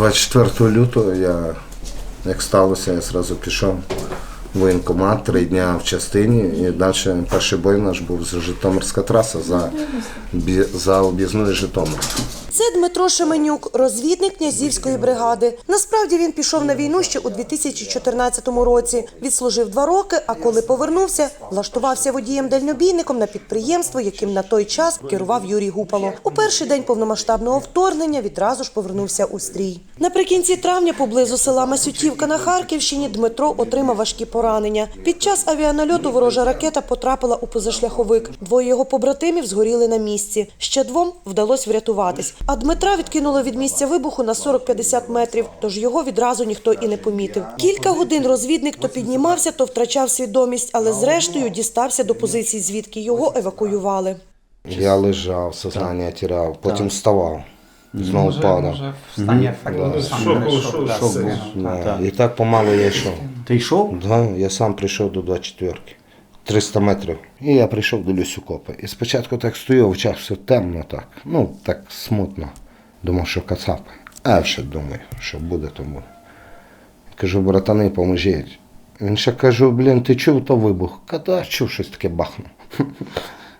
24 лютого я, як сталося, я одразу пішов в воєнкомат, три дні в частині і далі перший бой наш був з Житомирська траса за, за об'їзною Житомир. Це Дмитро Шеменюк, розвідник князівської бригади. Насправді він пішов на війну ще у 2014 році. Відслужив два роки, а коли повернувся, влаштувався водієм-дальнобійником на підприємство, яким на той час керував Юрій Гупало. У перший день повномасштабного вторгнення відразу ж повернувся у стрій. Наприкінці травня, поблизу села Масютівка на Харківщині, Дмитро отримав важкі поранення. Під час авіанальоту ворожа ракета потрапила у позашляховик. Двоє його побратимів згоріли на місці. Ще двом вдалося врятуватись. А Дмитра відкинуло від місця вибуху на 40-50 метрів, тож його відразу ніхто і не помітив. Кілька годин розвідник то піднімався, то втрачав свідомість, але зрештою дістався до позиції, звідки його евакуювали. Я лежав, сознання тіряв, потім вставав, знову падав. Шок, да, був. Да. І так помало я йшов. Ти йшов? Да, я сам прийшов до 24-ки. 300 метрів. І я прийшов до лісокопа. І спочатку так стою, в очах все темно так. Ну, так смутно. Думав, що кацапи. А я ще думаю, що буде, то буде. Кажу, братани, поможіть. Він ще кажу, блін, ти чув то вибух? Када, чув щось таке бахнув.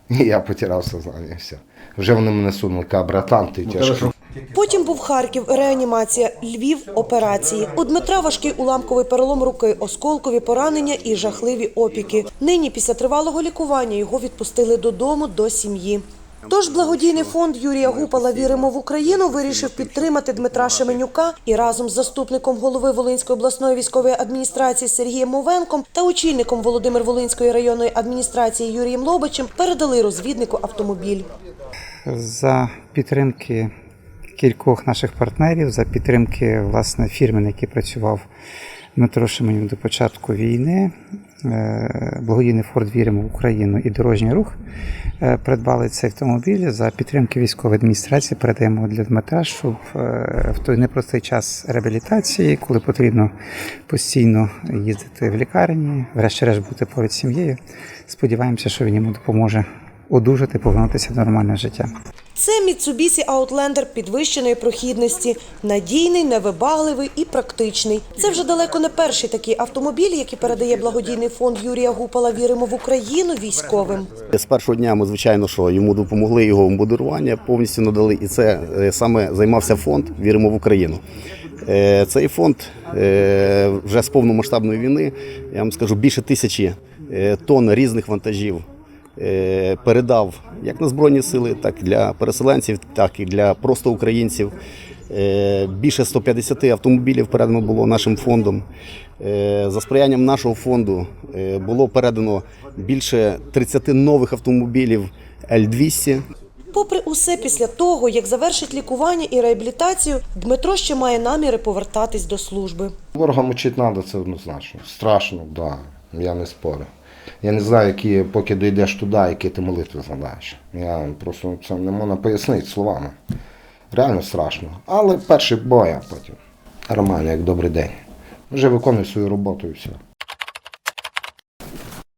І я потирав сознання, і все. Вже вони мене сунули, ка, братан, ти тяжкий. Потім був Харків, реанімація, Львів, операції. У Дмитра важкий уламковий перелом руки, осколкові поранення і жахливі опіки. Нині, після тривалого лікування, його відпустили додому до сім'ї. Тож благодійний фонд Юрія Гупала Віримо в Україну вирішив підтримати Дмитра Шеменюка і разом з заступником голови Волинської обласної військової адміністрації Сергієм Мовенком та очільником Володимир Волинської районної адміністрації Юрієм Лобичем передали розвіднику автомобіль. За підтримки кількох наших партнерів, за підтримки власне фірми, на якій працював Дмитро Шеменюк до початку війни, е, благодійний фонд Віримо в Україну і дорожній рух е, придбали цей автомобіль за підтримки військової адміністрації. Передаємо для Дмитра, щоб е, в той непростий час реабілітації, коли потрібно постійно їздити в лікарні, врешті-решт бути поруч з сім'єю. Сподіваємося, що він йому допоможе одужати, повернутися до нормального життя. Це Mitsubishi Outlander підвищеної прохідності, надійний, невибагливий і практичний. Це вже далеко не перший такий автомобіль, який передає благодійний фонд Юрія Гупала Віримо в Україну військовим. З першого дня ми, звичайно, що йому допомогли його модерування, повністю надали. І це е, саме займався фонд Віримо в Україну. Е, Цей фонд е, вже з повномасштабної війни, я вам скажу, більше тисячі тонн різних вантажів передав як на Збройні сили, так і для переселенців, так і для просто українців. Е, Більше 150 автомобілів передано було нашим фондом. Е, За сприянням нашого фонду е, було передано більше 30 нових автомобілів L200. Попри усе, після того, як завершить лікування і реабілітацію, Дмитро ще має наміри повертатись до служби. Ворога мучити треба, це однозначно. Страшно, так. Да. Я не спорю. Я не знаю, які, поки дійдеш туди, які ти молитви згадаєш. Я просто це не можна пояснити словами. Реально страшно. Але перший бой, а потім нормально, як добрий день. Вже виконую свою роботу і все.